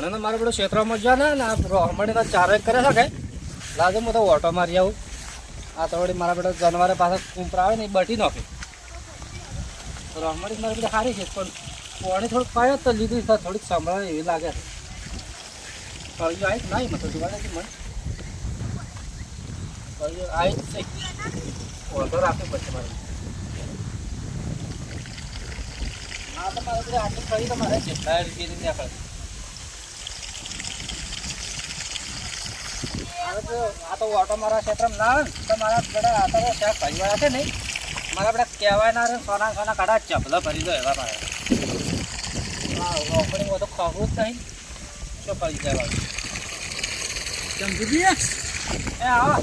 મને મારે બધું ક્ષેત્રમાં જ્યાં ને આ રોહમણી તો ચાર કરે છે કે લાગે હું તો ઓટો મારી આવું. આ વળી મારા બધા જાનવરે પાછા કુંપરા આવે ને એ બટી નાખે. રોહમણી મારી બધી સારી છે, પણ પાણી થોડુંક પાયો તો લીધું તો થોડીક સંભળાય એવી લાગે છે. કળિયો આવી ના મતલબ મતો જોવા નથી મને. કળિયો આવી જ છે. ઓટો રાખે પછી મારે. આ તો મારે આટલી ફરી તો મારે જેટલા રીતે નીકળે હવે તો આ તો ઓટો મારા ક્ષેત્રમાં ના આવે તો મારા બધા આ તો છે ને મારા બધા કહેવાય ના રે સોના સોના કાઢા ચપલા ભરી દો એવા મારે. ઓપનિંગ તો ખવું જ નહીં. શું કરી જાય ચંપુજી એ આવો.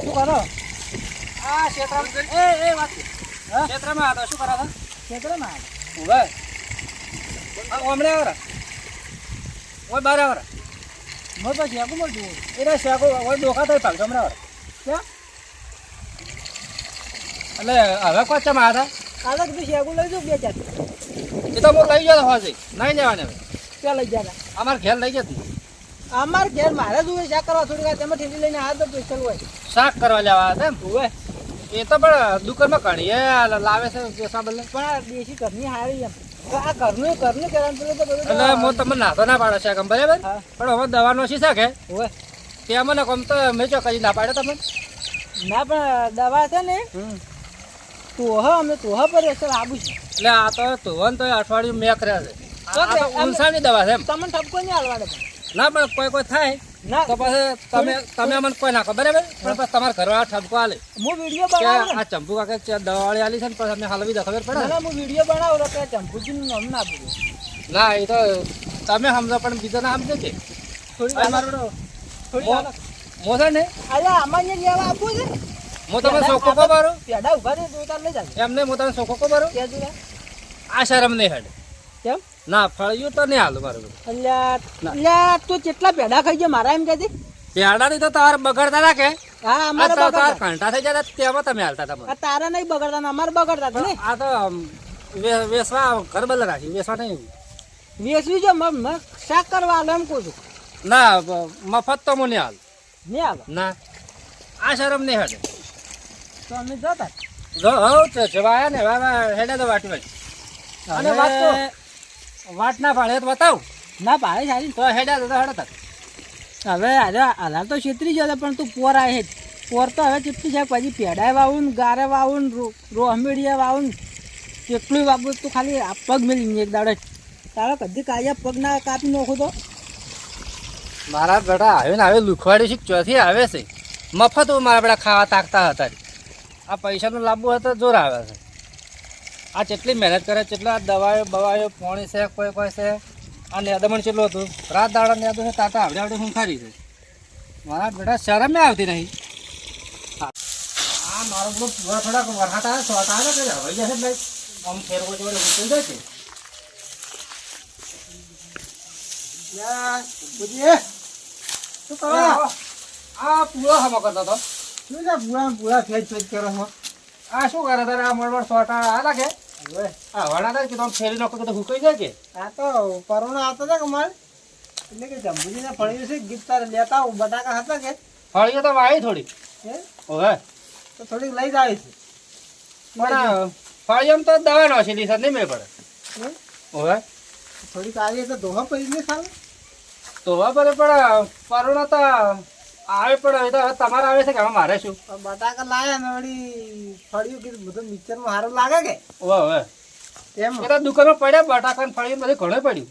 શું કરો? આ ક્ષેત્રમાં એ એ વાત? ક્ષેત્રમાં હતો શું કરો છો? ખેતરમાં ઊભા. આ ઓમણે આવરા ઓય બાર આવરા મોર પછી આગું મળતું એને શાકો ઓય ડોકા થાય પાક જમણા એટલે હવે કોચમ આવ્યા કાલે કીધું શેગું લઈ જાઉં બે ચાર. એ તો હું લઈ ગયો હોજે નહીં જવાને હવે. ક્યાં લઈ ગયા અમારે ઘેર લઈ જતી. અમાર ઘેર મારે જ શાક કરવા થોડી તેમાં ઠેલી લઈને આ તો સ્પેશિયલ હોય. શાક કરવા લેવા હતા એમ? હોય એ તો પણ દુકાનમાં કણીએ લાવે છે પૈસા બદલે. પણ દેશી ઘરની હારી એમ. આ ઘરનું ઘરનું કરવાનું પેલું તો બધું એટલે હું તમને નાતો ના પાડો છે કેમ બરાબર? પણ હવે દવાનો શી શકે ત્યાં મને કમ તો મેં ચો કરી ના પાડે તમે ના પણ દવા છે ને તોહ અમે તોહ પર અસર આબુ છે એટલે આ તો ધોવન તો અઠવાડિયું મેં કર્યા છે. ઊંસાની દવા છે તમને ઠપકો નહીં હાલવાડે ના પણ કોઈ કોઈ થાય. ના. તો પછી તમે તમે અમને કોઈ નાખો બરાબર? પણ પછી તમારા ઘરવાળા ઠપકો આલે. હું વીડિયો બનાવું આ ચંપુ કાકે દવાવાળી આલી છે ને પછી અમે હાલવી દો ખબર પડે? ના? હું વીડિયો બનાવું કે ચંપુજીનું નામ ના આપું ના એ તો તમે સમજો પણ બીજો ના સમજો કે થોડી મારો થોડી મો- વાર મો છે ને? અલ્યા અમારે લેવા છે? હું તમને સોખો કો મારો? પેડા ઊભા થઈ તો તાર લઈ જાજે. એમને હું તમે સોખો કો મારો? આ શરમ નહીં હેડ. કેમ? ના ફળિયું તો નહીં હાલું મારું. અલ્યા અલ્યા તું કેટલા પેડા ખાઈ ગયા? મારા એમ કહેતી પેડાની તો તાર બગડતા રાખે હા અમારે બગડતા. ઘંટા થઈ જતા તેમાં તમે હાલતા તારા નહીં બગડતા ને અમારે બગડતા ને. આ તો વેસવા ઘર બદલ રાખી વેસવા નહીં. વેસવી જો શાક કરવા એમ કહું છું. ના મફત તો નહીં હાલ. નહીં આલો ના. આ શરમ નહીં હેડે તો અમે જતા. જો હવ જવાયા ને હેડે તો વાટી વાટી અને વાત તો વાટ ના પાડે તો બતાવ. ના પાડે સારી તો હેડ્યા તો હેડે તાર હવે અરે હાલ તો છેતરી જતો પણ તું પોર આવે પોર તો હવે ચીપટી છે, પછી પેડાય વાવું ગારે વાવું ને રોહમેડીયા વાવું કેટલું વાવું તું ખાલી આ પગ મેલી એક દાડે તારો કદી કાયા પગ ના કાપી નાખું તો. મારા બેટા આવે ને આવે લુખવાડી છે, ચોથી આવે છે. મફત મારા બેટા ખાવા તાકતા હતા. આ પૈસાનું લાવવું હતા, જોર આવે છે. આ જેટલી મહેનત કરે જેટલા દવાઓ બવાયો પોણી છે કોઈ કોઈ છે? આ નેદમણ કેટલું હતું? રાત દાડા નેદું છે તાતા આવડે આવડે હું ખારી છે. મારા બેટા શરમે આવતી નહીં. આ મારો બધો પૂરા થોડાક વરસાદ આવે સોટા આવે કે હવે જશે એટલે આમ ફેરવો જોડે ઉતરી જાય છે. શું કરો? આ પૂરો હમો કરતો હતો. શું છે પૂરા પૂરા ફેજ ફેજ કરો છો? આ શું કરે તારે? આ મળવડ સોટા આ લાગે? આ વડા કે તમે ફેરી નાખો તો હુકાઈ જાય કે? આ તો પરોણો આવતો હતા કે મારે એટલે કે જંબુજીને ફળ્યું છે લેતા બટાકા હતા કે? ફળીઓ તો વાવી થોડી હે? ઓહે તો થોડીક લઈ જ આવી છે. પણ ફળીઓમાં તો દવા નાખેલી છે નહીં મેં પડે. હે? ઓહે થોડીક આવી તો ધોવા પડી ને તો પડે પણ પરોણા તો આવે પણ હવે તો તમારે આવે છે કે હવે મારે શું? બટાકા લાયા ને વળી ફળ્યું કીધું બધું મિક્સરમાં સારું લાગે કે? ઓ હવે તેમ. બધા દુકાનમાં પડ્યા બટાકા ને ફળિયું બધું ઘણું પડ્યું.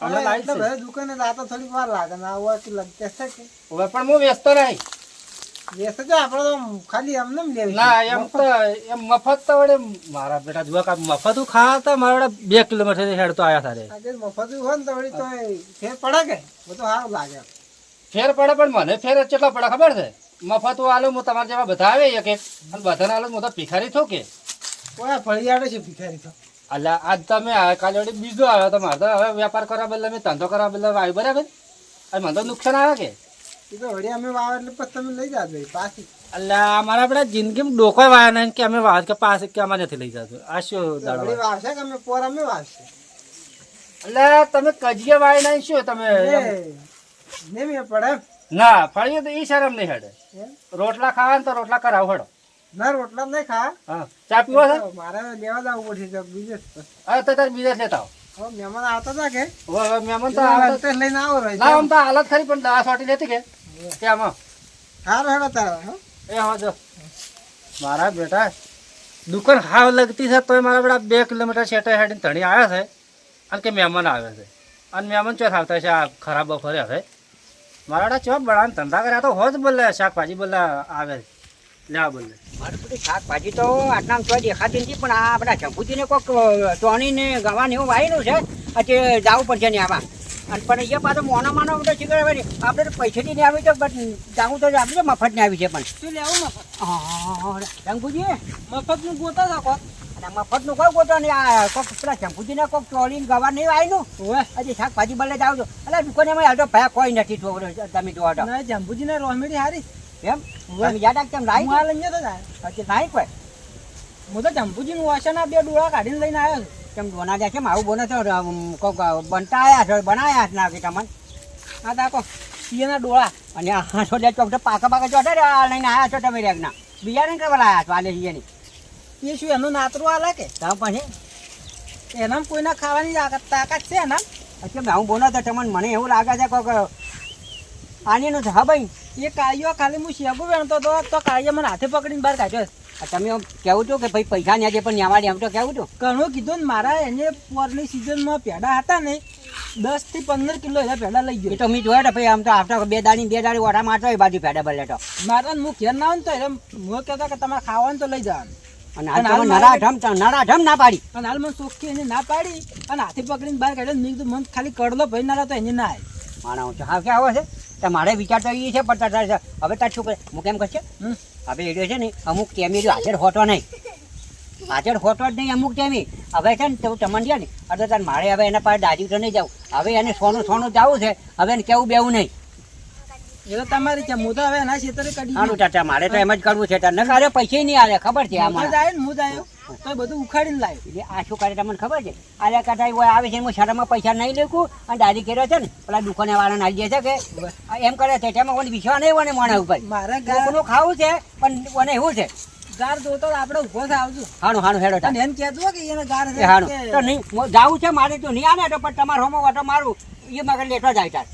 હમણાં એટલે છે. દુકાને લાતા થોડી વાર લાગે ને આવું લગતે છે કે. હવે પણ હું વ્યસ્ત રહી. વ્યસ્ત તો આપણે તો ખાલી એમને એમ લેવી ના એમ તો એમ મફત તો વડે મારા બેટા જુઓ કે મફત ખાવા તો મારા વડે બે કિલોમીટર હેડ તો આવ્યા તારે. મફત હોય ને તો વળી તો ફેર પડે કે બધું સારું લાગે. ફેર પડે પણ મને ફેર કેટલા પડે ખબર છે? મફત આલો હું તમારા જેવા બધા આવે એક એક અને બધાને આલો હું તો ભિખારી થો કે? કોઈ ફળિયાડે છે ભિખારી તો. એટલે આજ તમે કાલે વળી બીજો આવ્યો તો મારે તો હવે વેપાર કરવા બદલે મેં ધંધો કરવા બદલે આવ્યું બરાબર? અને મને તો નુકસાન આવે કે? તો વળી અમે વાવ એટલે પછી તમે લઈ જાજો પાછી. એટલે અમારા આપણે જિંદગીમાં ડોકો વાયા નહીં કે અમે વાત કે પાસે કે અમારે નથી લઈ જતું. આ શું દાડો વાવશે કે અમે પોર અમે વાવશે? એટલે તમે કજિયા વાળી નહીં શું તમે? ને પડે. ના ફળિયું તો ઈ શરમ નહીં હેડે. રોટલા ખાવા તો રોટલા કરાવ હડો. ના રોટલા નહીં ખા. હા ચા પીવો છે? મારે લેવા જવું પડશે બીજે હા તો તાર બીજા લેતા આવો. મહેમાન આવતા હતા કે? મહેમાન તો આવતા તે લઈને આવો રહી ના આમ તો હાલત ખરી પણ દવા સોટી લેતી કે? ત્યાંમાં સારું હેડો તારા હો. એ હા જો. મારા બેટા દુકાન હાવ લગતી છે તોય મારા બેટા બે કિલોમીટર છેટે હેડીને ધણી આવ્યા છે અને કે મહેમાન આવે છે. અને મહેમાન ચોથ આવતા છે આ ખરાબ બફરે હવે. મારા બેટા ચો બળાને ધંધા કર્યા તો હોજ બોલે શાકભાજી બોલે આવે. લેવા બોલે. મારી બધી શાકભાજી તો આટલા તો દેખાતી નથી પણ આ બધા ચંપુજીને કોઈક ચોણીને ગવાને એવું વાયેલું છે આજે જવું પડશે ને આવા અને પણ એ પાછો મોના માનો બધો શીખર આવે આપણે તો પૈસાથી નહીં આવી તો બટ જાવું તો આપણે મફત ને આવી છે પણ. શું લેવું મફત? ચંપુજી મફતનું ગોતા રાખો. મફતનું કોઈ ગોતો નહીં. આ કોક પેલા ચંપુજીને કોક ચોળીને ગવા નહીં વાયેલું ઓવે હજી શાકભાજી બદલે જાવ છો એટલે દુકાને હાલ તો ભાઈ કોઈ નથી છોકરો તમે જોવા તો ના જંબુજી ને રોમેડી હારી. એમ? તમે યાદ રાખતા હું લાવી આ લઈને જતો હજી લાવી કોઈ? હું તો જંબુજી નું વાસણ બે ડોળા કાઢીને લઈને આવ્યો છું. કેમ ડોના જાય છે? આવું બોને તો અમ, કોક બનતા આવ્યા છે બનાયા ના કે તમને. તા તાકો સિયાના ડોળા. અને આ છોડે ચોક તો પાકા પાકા ચોટા રે આ લઈને આવ્યા છો તમે રેગના. બીજા ને કરવા લાયા છો આલે જીની એ શું એનું નાતરું આલે કે? તો પછી. એનામ કોઈના ખાવાની તાકાત છે એના કેમ હું બોલો તો તમને મને એવું લાગે છે કોક આની નું છે હા ભાઈ? એ કાળીઓ ખાલી હું શેગું વેણતો તો તો કાળીએ મને હાથે પકડીને બહાર કાઢ્યો તમે કેવું છું કે ભાઈ પૈસા ન્યા જે પણ ન્યાવાડી આમ તો કેવું છું? ઘણું કીધું ને મારા એને પોરની સિઝનમાં પેડા હતા ને દસથી પંદર કિલો એના પેડા લઈ ગયો. તો મેં જોયા તો ભાઈ આમ તો આવતા બે દાડી બે દાડી ઓઢા મારતો એ બાજુ પેડા બદલે તો. મારા હું ઘેર ના હોય ને તો એટલે હું કહેતો કે તમારે ખાવાનું તો લઈ જવાનું. અને હાલ પણ હાલ મારે- નરા ઢમ નરા ઢમ ના પાડી. અને હાલમાં ચોખ્ખી એને ના પાડી અને હાથે પકડીને બહાર કાઢ્યો. મેં કીધું મને ખાલી કડલો ભાઈ ના તો એને ના આવે છે હા ક્યાં આવે છે? તો મારે વિચાર તો એ છે પણ તાર- હવે તાર શું કરે હું કેમ કરશે. હવે એડિયો છે ને અમુક ટેમી હાજર હોતો નહીં. હાજર હોતો જ નહીં અમુક ટેમી હવે છે ને તો તમને ગયા ને એટલે તાર મારે હવે એના પાસે દાદી તો નહીં જવું. હવે એને સોનું સોનું જવું છે. હવે એને કેવું બેવું નહીં. એ તો તમારી છે. હું તો હવે એના ક્ષેત્રે કાઢી સારું ચાચા મારે તો એમ જ કરવું છે. તાર નકર અરે નહીં આવે ખબર છે આ હું જ મારા આવ્યો ને હું જ તો બધું ઉખાડીને લાવ્યો એટલે આ શું કરે તમને ખબર છે? આલે કદાચ કોઈ આવે છે હું પૈસા નહીં લેખું અને દાદી કર્યો છે ને પેલા દુકાને વાળાને આવી જાય છે કે એમ કરે છે તેમાં મને વિશ્વાસ નહીં ઉપર. મારે ખાવું છે પણ મને એવું છે. ગાર જોતો તો આપણે ઊભો આવજો. હાણું હાણું હેડો. અને એમ કહેતું કે એને ગાર છે હાણું. તો નહીં જાવું છે મારે તો નહીં આને તો પણ તમારો હોમો વાટો મારું એ મગર લેટો જાય તાર.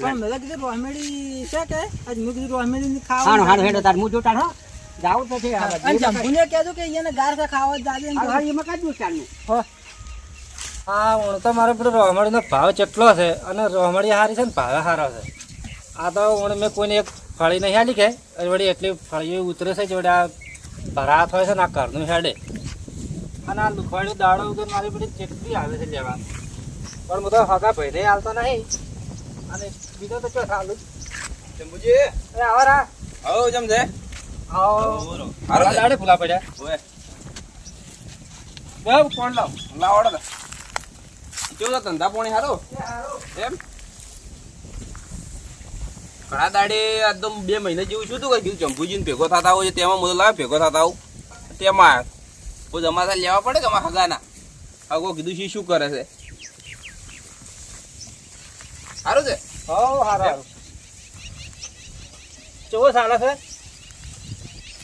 પણ મેં કીધું રોહમેડી છે કે? આજ મેં કીધું રોહમેડી ખાવ હાણું હાણું હેડો તાર હું જોતા હો. જાવું તો છે. અને જંભુને કહેજો કે એને ગાર છે ખાવા જાજે એમ હા, કહેજો. એમાં કાઢવું ચાલનું હો. હા. હું તો મારો પેલો રોહમડીનો ભાવ કેટલો છે? અને રોહમડી હારી છે ને ભાવે સારો છે. આ તો હું મેં કોઈને એક ફળી નહીં હાલી કે વળી એટલી ફળીઓ ઉતરે છે જોડે આ ભરાત હોય છે ને આ ઘરનું હેડે. અને આ લુખવાડી દાડો વગર મારી બધી કેટલી આવે છે લેવા પણ હું તો હગા ભાઈને હાલતો નહીં. અને બીજો તો ચો હાલું? શંભુજી અરે આવો રા. આવો જમજે આવો. હારો દાડે ફૂલા પડ્યા. ઓય. બે કોણ લાવ. લાવડો તો કેવું છે ધંધા પોણી હારો એમ? ઘણા દાડે એકદમ બે મહિના જેવું શું તું કઈ કીધું ચંપુજીને ભેગો થતા હોય છે તેમાં મોટો લાવે ભેગો થતા આવું. તેમાં કોઈ જમાતા લેવા પડે કે અમારા હગાના? હગો કીધું છે શું કરે છે? સારું છે? હો સારું કેવો ચાલે છે?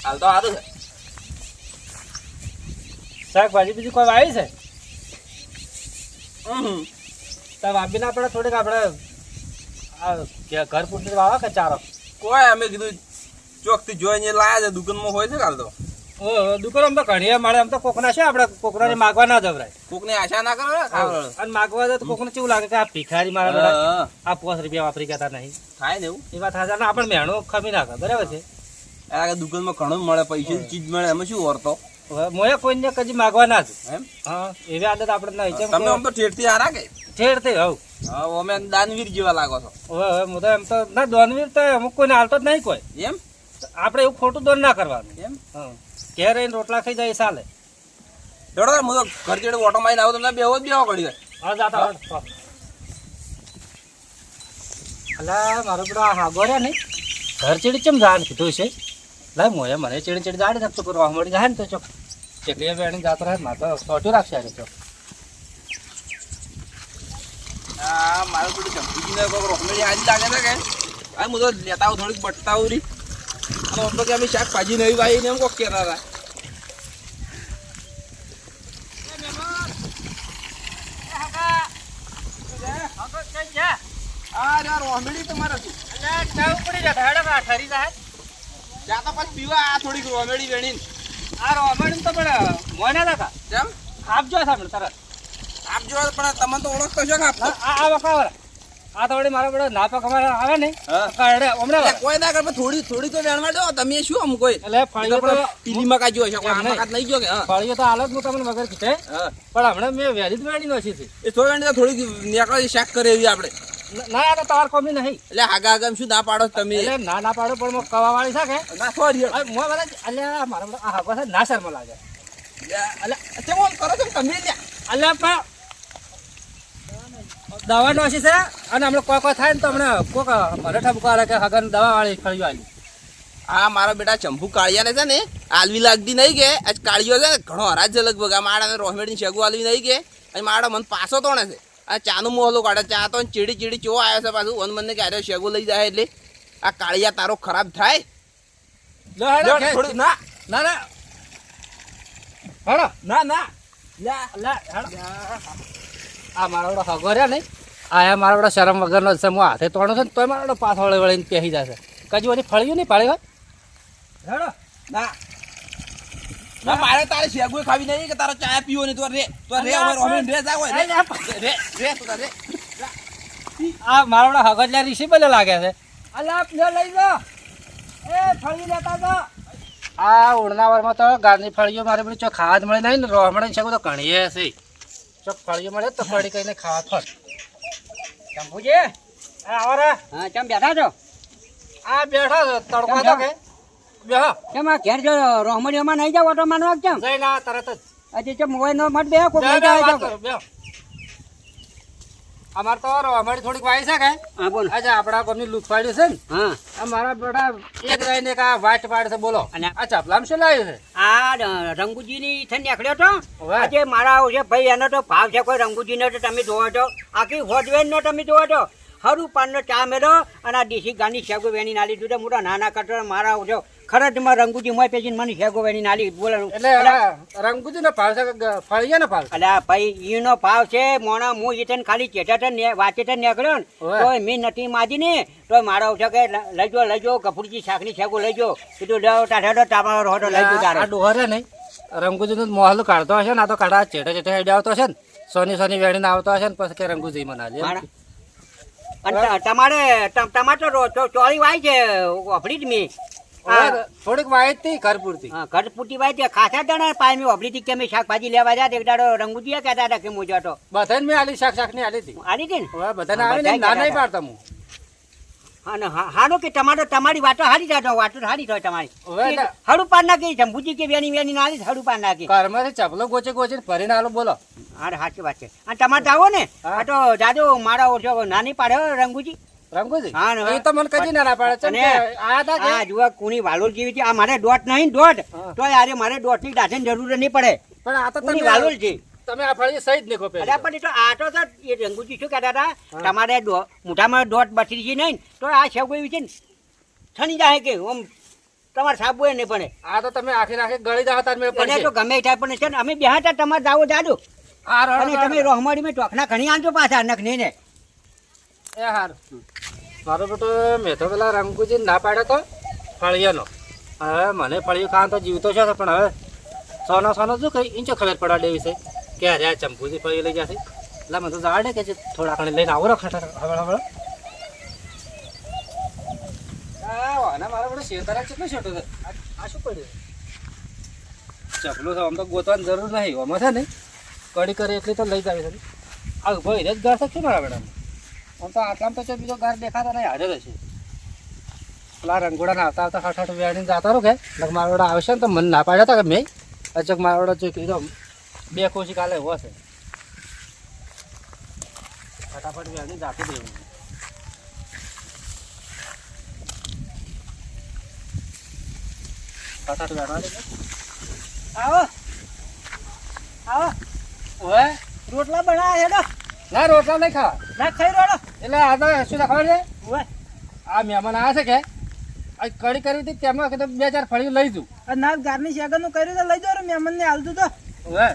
હાલ તો સારું છે. શાકભાજી બીજું કોઈ વાવી છે? હમ. તો વાપીને આપણે થોડીક આપણે ઘર પૂરતી વાવા કે ચારો? કોઈ અમે કીધું ચોકથી જોઈને લાયા છે દુકાનમાં હોય છે કાલ તો? દુકાન આમ તો ઘણીએ મળે આમ તો કોકના છે આપણે કોકના માગવા ના જવરાય કોકને આશા ના કરો? અને માગવા જાય તો કોકને કેવું લાગે કે આ ભિખારી મારા આ પાંચ રૂપિયા વાપરી ગયા નહીં. થાય ને એવું? એ વાત હાજર ના આપણે મહેણો ખમી નાખે બરાબર છે. આ દુકાનમાં ઘણું મળે પૈસા ચીજ મળે એમાં શું વર્તો હવે મોએ કોઈને કદી માગવા ના જ. એમ? હા એવી આદત આપણે નહીં છે તમે આમ તો ઠેઠથી આ રાખે ઠેર થઈ હવ હા અમે દાનવીર જેવા લાગો છો. હવે હવે હું તો એમ તો ના દાનવીર તો અમુક કોઈને હાલતો જ નહીં કોઈ. એમ? આપણે એવું ખોટું દોન ના કરવાનું. એમ? હા. ઘેર રહીને રોટલા ખાઈ જાય ચાલે જોડો હું તો ઘર ચેડે ઓટો મારીને આવું તમને બેહો જ બેહો કરી હા જાતા. અલા મારો પેલો હાગો રે નહીં. ઘર ચીડી ચમ જાણ કીધું છે? લાય મોએ મને ચીડી ચીડી જાડે નાખતો કરવા મળી. જાય ને તો ચોક. ચકલીએ બેણી જાતો રહે મારે તો સોટું રાખશે તો આ મારું થોડી ચંપુજીને કોઈક રોકમેડી હાજી લાગે છે કે. આ હું તો લેતા આવું થોડીક બટતા રી. અને આમ તો કે અમે શાકભાજી નહીં વાવી ને એમ કોક કહેતા હતા. આ યાર રોમેડી તમારે હતું ત્યાં તો આ થોડીક રોમેડી વેણીને. કેમ? આપજો સામે તરત આપ જો પણ તમે તો ઓળખતો છો કે આપતો આ આ વખાવર આ તો મારા બધા નાપક અમારા આવે ને હા. કાઢે કોઈ ના કરે થોડી થોડી તો વેણવા દો તમે શું આમ કોઈ? એટલે ફળીઓ તો પીલી માં કાજો છે કોઈ આ એમ નહીં. મકા નહીં કે? ફળીઓ તો હાલત હું તમને વગર કીધે. પણ હમણાં મેં વેલી જ વેણી નોખી છે એ થોડી વેણી તો થોડીક નેકળી શેક કરે એવી આપણે. ના આ તો તાર કોમી નહીં. એટલે આગા આગમ શું ના પાડો તમે? એટલે ના ના પાડો પણ કવા વાળી છે કે? ના સોરી મો બધા જ- મારા આ હવા ના શર્મ લાગે. એટલે તે કરો છો તમે લ્યા અલ્યા પણ દવા નોશી છે અને હમણાં કોઈ કોઈ થાય ને તો હમણાં કોક મને બુકારે કે હગન દવા વાળી ફળીઓ વાળી આ મારા બેટા ચંભુ કાળિયાને છે ને આલવી લાગતી નહીં કે. આજ કાળિયો છે ને ઘણો હરાજ છે લગભગ. આ માળાને રોહમેડીની શેગુ આલવી નહીં કે. અને મારા મન પાછો તોણે છે. આ ચાનો મોહલો કાઢે ચા તો ચીડી ચીડી ચો આવ્યો છે પાછું. વન મને કે આર્યો શેગુ લઈ જાય એટલે. આ કાળિયા તારો ખરાબ થાય. લો ના. ના ના. ના ના. લે હેડો. આ મારા વડો હગો રહ્યા નહીં. આ મારા વડો શરમ વગરનો છે. હું હાથે તોડો છે ને તોય મારા વડો પાછો વળી વળીને પહેરી જશે. કજુ એની ફળ્યું નહીં પાડી હોય હેડો. ના. ના મારે તારે શેગુ ખાવી નહીં કે તારો ચાય પીવો નહીં. તો રે તો રે હવે રોહમેડી રે જા રે રે રે તું રે. આ મારા લાગે છે. અલા લ્યો લઈ લો. એ ફળી લેતા તો આ ઉડનાવરમાં તો ગારની ફળીઓ મારે બધું ચો ખાવા જ મળે નહીં ને રોહમણે છે તો ઘણીએ છે. ચોક ફળીઓ મળે તો ફળી કહીને ખાવા ફળ. શંભુજી આવો રે. હા ચમ બેઠા છો? આ બેઠા છે તડકો તો કે. બેહો. કેમ આ ઘેર જો રોહમડીઓમાં નહીં જાવ ઓટો માનવા કેમ જઈને આ તરત જ. હજી ચમ મોબાઈલ નો મત બે કોઈ બેહો, જાય કરો, બેહો. અમારે તો અમારી થોડીક વાય છે કે? હા બોલો. આજે આપણા કોમની લૂંટવાડી છે ને. હા. અમારા મારા બેટા એક રહીને એક આ વાટ પાડ છે બોલો. અને- આ ચપલામ શું લાવ્યું છે? આ રંગુજીની થઈને નીકળ્યો તો? આજે મારા છે ભાઈ એનો તો ભાવ છે કોઈ રંગુજીનો તો તમે જોવો છો આખી હોજવેન નો તમે જોવો છો હરું પાનનો ચા મેળો અને આ દેશી ગાની શેગો વેણી નાલી દીધો મોટા નાના કટોરા મારા જો ખરજમાં રંગુજી મોય પેજીને મને શેગો વેણી નાલી બોલે એટલે રંગુજી નો ભાવ છે ફળિયા નો ભાવ છે? અલ્યા ભાઈ નો ભાવ છે મોણા હું ઈતન ખાલી ચેટા ને વાચે નીકળ્યો ને તો મી નથી માજી ને તો મારો છે કે લ- લઈજો લઈજો કપૂરજી શાકની શેગો લઈજો. કીધું લ્યો તારે તમારો હોટો લઈજો તારો. ડોહરે નહીં. રંગુજી નો મોહલ કાઢતો હશે ને આ તો કાઢા ચેટા ચેટા હેડે આવતો હશે ને સોની સોની વેણીને આવતો હશે ને પછી કે રંગુજી મના લે તમારે ટમાટર તમારે તો રો- ચો- ચોરી વાય છે અફડી જ મેં થોડીક વાય જ હતી ઘર પૂરતી હા, ઘર પૂટી ખાસા જણા પાય મેં કે મેં શાકભાજી લેવા જા એક દાડો રંગુજીયા કહેતા હતા કે મોજો તો બધાને મેં આલી શાક શાકની આલી હતી. આલી હતી ને? બધાને હા, ને ના નહીં પાડતા હું. અને હા- કે તમારો તમારી વાતો હારી જાતો વાતો હારી થાય તમારી. હડું પાર નાખી જંબુજી કે વેની વેની નાલી હડું પાર નાખી. ઘરમાંથી ચપલો ગોચે ગોચે ભરીને આલો બોલો. અરે સાચી વાત છે. અને તમારે આવો ને. આ તો જાજો મારા ઓછો નાની પાડે રંગુજી. રંગુજી હા ને, એ તો મને કદી ના પાડે. આ વાલોલ જેવી છે? આ મારે દોટ નહીં દોટ તો યારે મારે દોટની દાઢે જરૂર નહીં પડે. પણ આ તો તમે વાલોલ છે. તમે આ ફળી સહી જ અરે પણ એ તો આ તો તો એ રંગુજી શું કહેતા હતા? તમારે મોઢામાં દોટ બસરી છે નહીં તો આ સેવ એવી છે ને? છણી જાય કે ઓમ તમારે સાબુ એ નહીં પડે. આ તો તમે આખી આખી ગળી જાવ તમે તો ગમે થાય પણ છે ને અમે બેહાતા તમારે જાવો રો- અને તમે રોહમાડી મેં ટોખના ઘણી આનજો પાછા નખ નહીં ને એ હાર. મારો બેટો, મેં તો પેલા રંગુજી ના પાડ્યો તો, ફળિયાનો. હવે મને ફળિયું ખાવાનું તો જીવતો છે પણ હવે સોનો સોનો શું કઈ? ઇંચો ખબર પડવા દેવી છે કે અરે આ ચંપુજી ફળિયું લઈ જશે એટલે મને તો જાડે કે છે, થોડા ઘણી લઈને આવો ખટા હવે હવે મારા બધો શેતારા કેટલો છોટો છે? આ- શું પડ્યું? ચપલું છે આમ તો ગોતવાની જરૂર નહીં, આમાં છે ને. કડી કરે એટલી તો લઈ જ આવી છે. આ ઊભો એને જ ગાળ છે મારા બેટા આમ તો આટલામાં તો બીજો ઘર દેખાતા નહીં, હાજર હશે પેલા રંગોળાને આવતા આવતા હઠ હઠ વેડીને જતા રહો કે? નકર મારવાડા વડા આવશે ને તો મને ના પાડ્યા હતા કે મેં? અચક મારવાડા વડા જો કીધો, બે ખુશી કાલે હોવા છે. ફટાફટ વેડીને જાતું દેવું ફટાફટ વેડવા દે. આવો. આવો. ઓવે રોટલા બનાવ્યા છે રોટલા નહીં ખાવા. ના ખાઈ રોડો. એટલે આ તો શું ખબર છે. આ મહેમાન આવ્યા છે કે? આ કડી કરી હતી તેમાં કીધું બે ચાર ફળી લઈ જઉં. ના ગારની શેગરનું કર્યું તો લઈ જાઓ મહેમાનને હાલતું તો. હવે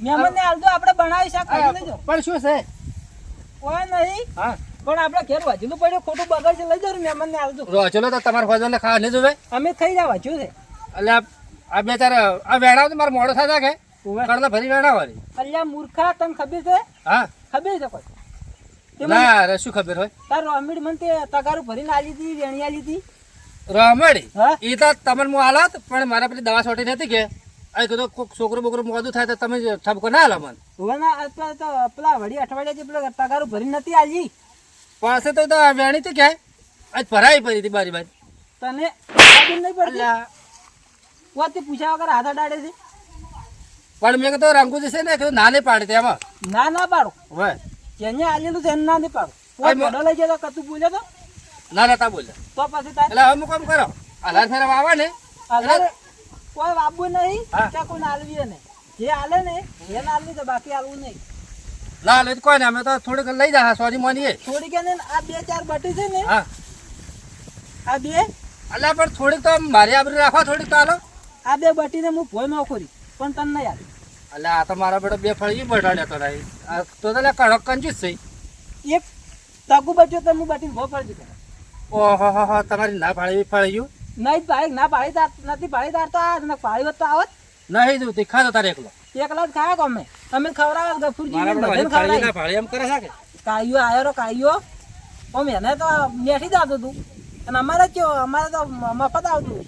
મહેમાનને હાલતું આપણે બનાવી શાક ખાઈ લઈ જાઓ. પણ શું છે? કોઈ નહીં. હા. પણ આપણે ઘેર વાંચેલું પડ્યું ખોટું બગડ છે લઈ જાઓ મહેમાનને હાલતું રોચલો તો તમારે ફોજલ ખાવા નહીં જોવે અમે થઈ જાય વાંચ્યું છે. એટલે આ- બે ચાર આ વેણાવ તો મારે મોડો થતા કે. કડલા ફરી વેડા વાળી અલ્યા મૂર્ખા તને ખબર છે? હા. ખબર છે કોઈ? ના અરે શું ખબર હોય? તાર અમીર મને તે તગારું ભરીને આલી હતી વેણી આલી હતી રમડી? એ તો તમને હું હાલત પણ મારા પેલી દવા છોટી નથી કે? આ કીધું કોઈક છોકરો બોકરું મોડું થાય તો તમે ઠપકો ના હાલો મને. હવે ના આ તો પેલા વડી અઠવાડિયા જે પેલા તગારું ભરી નથી આલી. પાસે તો તો વેણી તો કે આજ ભરાઈ પડી હતી બારી બારી. તને નહીં પડતી? પૂછ્યા વગર હાથ અડાડે છે? પણ મેં કીધું રંગુજી છે ને ના નહીં પાડે તેમાં ના ના પાડો. હવે? જેને આલેલું છે એને ના નહીં પાડો. કોઈ મોડો લઈ જતો કતું બોલે તો? ના નતા બોલે. તો પછી એટલે હવે હું કામ કરો? હલાર ફેરા આવે ને? કોઈ વાપવું નહીં કે કોઈ આલવી નહીં. જે આલે ને એને આલવી તો બાકી આલવું નહીં. ના લે કોઈ ને અમે તો થોડીક લઈ જા સોરી મોની થોડી કે ને આ બે ચાર બટી છે ને હા. આ બે? અલ્યા પણ થોડીક તો મારી આબરી રાખો થોડીક તો આલો. આ બે બટીને હું ભોયમાં ખોરી. પણ તને નહીં આલી એટલે આ તો મારા બેટો બે ફળી બટાડ્યા તો નહીં તો તો કડક કંજૂસ છે. એક તગુ બચ્યો તો હું બટીને ભો ફળજી કરે. ઓહો હો હો તમારી ના પાડી ફળ્યું નહીં પાડી ના પાડી તાર નથી પાડી તાર તો આ ને પાડી તો આવત. નહીં દઉં તીખા તો તારે એકલો. એકલા જ ખાયા કોમે. અમે ખવડાવત ગફુરજી ને બેટો ખવડાવી. ના ફાળી એમ કરે છે કે? કાયો આયો કાયો ઓમ એને તો મેઠી જ આવતું હતું અને અમારે કયો અમારે તો મફત આવતું.